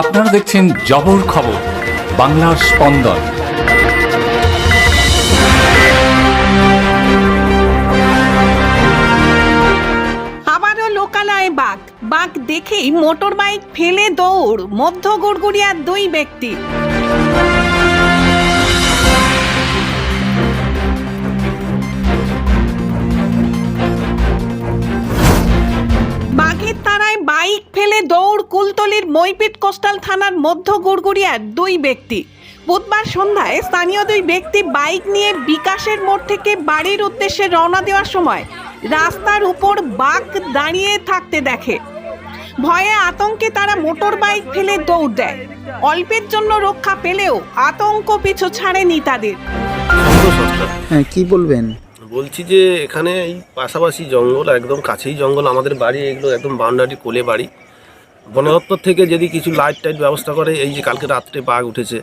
আপনারা দেখছেন জবর খবর, বাংলার স্পন্দন। লোকালয় বাঘ। বাঘ দেখেই মোটর বাইক ফেলে দৌড়, মধ্য গুড়গুড়িয়ার দুই ব্যক্তি। ফেলে দৌড় কুলতলির মইপিট কোস্টাল থানার মধ্য গুড়গুড়িয়ার দুই ব্যক্তি। বুধবার সন্ধ্যায় স্থানীয় দুই ব্যক্তি বাইক নিয়ে বিকাশের মোড় থেকে বাড়ির উদ্দেশ্যে রওনা দেওয়ার সময় রাস্তার উপর বাঘ দাঁড়িয়ে থাকতে দেখে। ভয়ে আতঙ্কে তারা মোটর বাইক ফেলে দৌড় দেয়। অল্পের জন্য রক্ষা পেলেও আতঙ্ক পিছু ছাড়েনি তাদের। হ্যাঁ কি বলবেন? বলছি যে এখানে এই পাশাপাশি জঙ্গল একদম কাছেই জঙ্গল। আমাদের বাড়ি এগুলো একদম বাউন্ডারি কোলে বাড়ি। বন দপ্তর থেকে যদি কিছু লাইট টাইট ব্যবস্থা করে এই যে কালকে রাত্রে বাঘ উঠেছে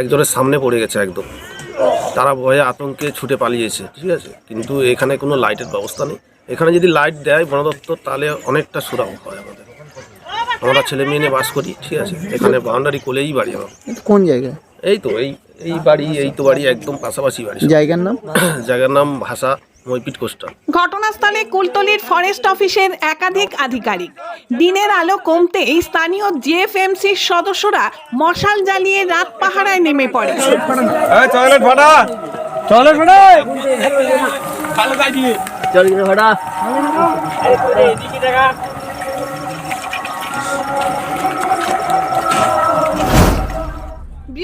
একজনের সামনে পড়ে গেছে একদম। তারা ভয়ে আতঙ্কে ছুটে পালিয়েছে ঠিক আছে? কিন্তু এখানে কোনো লাইটের ব্যবস্থা নেই। এখানে যদি লাইট দেয় বন দপ্তর তাহলে অনেকটা সুরাহ হয় আমাদের। আমরা ছেলে মেয়ে নিয়ে বাস করি ঠিক আছে? এখানে বাউন্ডারি কোলেই বাড়ি আমার। কোন জায়গায় এই তো এই এই বাড়ি এই তো বাড়ি একদম পাশাপাশি বাড়ি। জায়গার নাম? জায়গার নাম ভাষা মইপিট কোস্টাল ঘটনাস্থলে কুলতলির ফরেস্ট অফিসের একাধিক আধিকারিক। দিনের আলো কমতেই স্থানীয় জিএফএমসির সদস্যরা মশাল জ্বালিয়ে রাত পাহারায় নেমে পড়ে।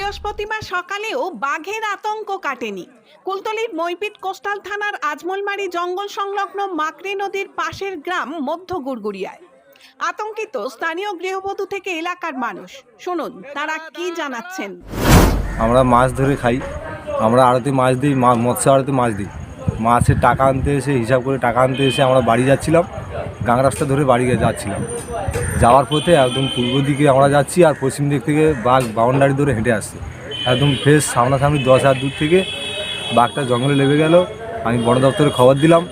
বৃহস্পতিবার সকালেও বাঘের আতঙ্ক কাটেনি। কুলতলির মইপিট কোস্টাল থানার আজমলমারি জঙ্গল সংলগ্ন মাকড়ি নদীর পাশের গ্রাম মধ্য গুড়গুড়িয়ায়। আতঙ্কিত স্থানীয় গৃহবধূ থেকে এলাকার মানুষ। শুনুন, তারা কি জানাচ্ছেন? আমরা মাছ ধরে খাই। আমরা আড়তে মাছ দিই মৎস্য আড়তে মাছ দিই। মাছের টাকা আনতে এসে, হিসাব করে টাকা আনতে এসে আমরা বাড়ি যাচ্ছিলাম। গাং রাস্তা ধরে বাড়ি যাচ্ছিলাম। যাওয়ার পথে একদম পূর্ব দিকে আমরা যাচ্ছি আর পশ্চিম দিক থেকে বাঘ বাউন্ডারি ধরে হেঁটে আসছে। একদম ফ্রেশ সামনাসামনি দশ হাত দূর থেকে বাঘটা জঙ্গলে লেগে গেল। আমি বন দপ্তরে খবর দিলাম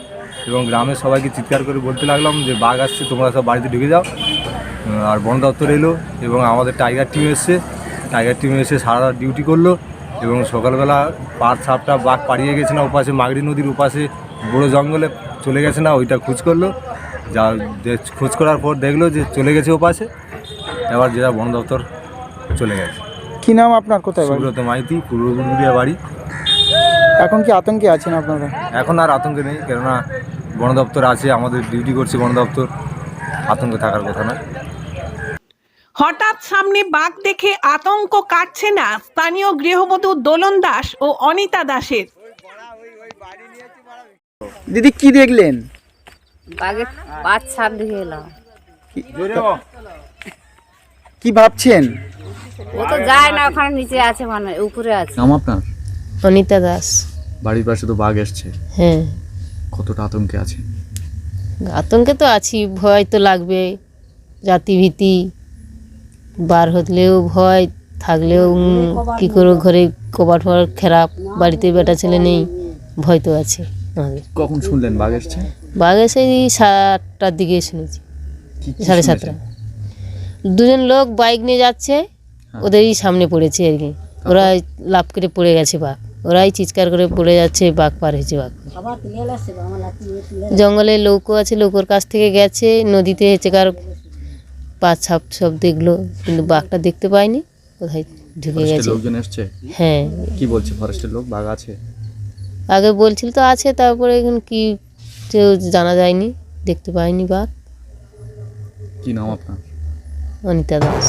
এবং গ্রামের সবাইকে চিৎকার করে বলতে লাগলাম যে, বাঘ আসছে, তোমরা সব বাড়িতে ঢুকে যাও। আর বন দপ্তর এলো এবং আমাদের টাইগার টিম এসছে। টাইগার টিম এসে সারা ডিউটি করল এবং সকালবেলা পার সাপটা বাঘ পাড়িয়ে গেছে না, ওপাশে মাগড়ি নদীর ওপাশে, বড় জঙ্গলে চলে গেছে না, ওইটা খোঁজ করল। যা যে খোঁজ করার পর দেখল যে চলে গেছে ওপাশে এবার যেটা বন দপ্তর চলে গেছে। কি নাম আপনার কোথায় বাড়ি? সুব্রত মাইতি পূর্ব বাড়ি। এখন কি আতঙ্কে আছেন আপনারা? এখন আর আতঙ্ক নেই কেননা বন দপ্তর আছে আমাদের ডিউটি করছে বন দপ্তর আতঙ্কে থাকার কথা না হঠাৎ সামনে বাঘ দেখে আতঙ্ক কাটছে না স্থানীয় গৃহবধূ দোলন দাস ও অনিতা দাসের। দিদি কি দেখলেন? বাঘের পাঁচ ছাপ দিকে এলাম। কি- কি ভাবছেন? ও তো যায় না ওখানে নিচে আছে মানে উপরে আছে। নাম আপনার? অনিতা দাস। বাড়ির পাশে তো বাঘ এসছে। হ্যাঁ। কতটা আতঙ্কে আছে? আতঙ্কে তো আছি ভয় তো লাগবে। জাতিভীতি বার হলেও ভয় থাকলেও কি করে ঘরে কবাট ফবার খারাপ বাড়িতে বেটা ছেলে নেই ভয় তো আছে আমাদের। কখন শুনলেন বাঘ এসছে? বাঘ এসে এই সাতটার দিকে শুনেছি সাড়ে সাতটা। দুজন লোক বাইক নিয়ে যাচ্ছে ওদেরই সামনে পড়েছে আর কি। ওরা লাভ করে পড়ে গেছে বাঘ। ওরাই চিৎকার করে পড়ে যাচ্ছে বাঘ পার হয়েছে বাঘ। জঙ্গলে লৌকো আছে লৌকোর কাছ থেকে গেছে নদীতে হেঁচেকার পা ছাপ সব দেখল কিন্তু বাঘটা দেখতে পায়নি কোথায় ঢুকে গেছে। লোকজন এসছে? হ্যাঁ। কি বলছে? ফরেস্টের লোক? বাঘ আছে? আগে বলছিল তো আছে তারপরে এখন কি কেউ জানা যায়নি দেখতে পাইনি বাঘ। কি নাম আপনার? অনিতা দাস।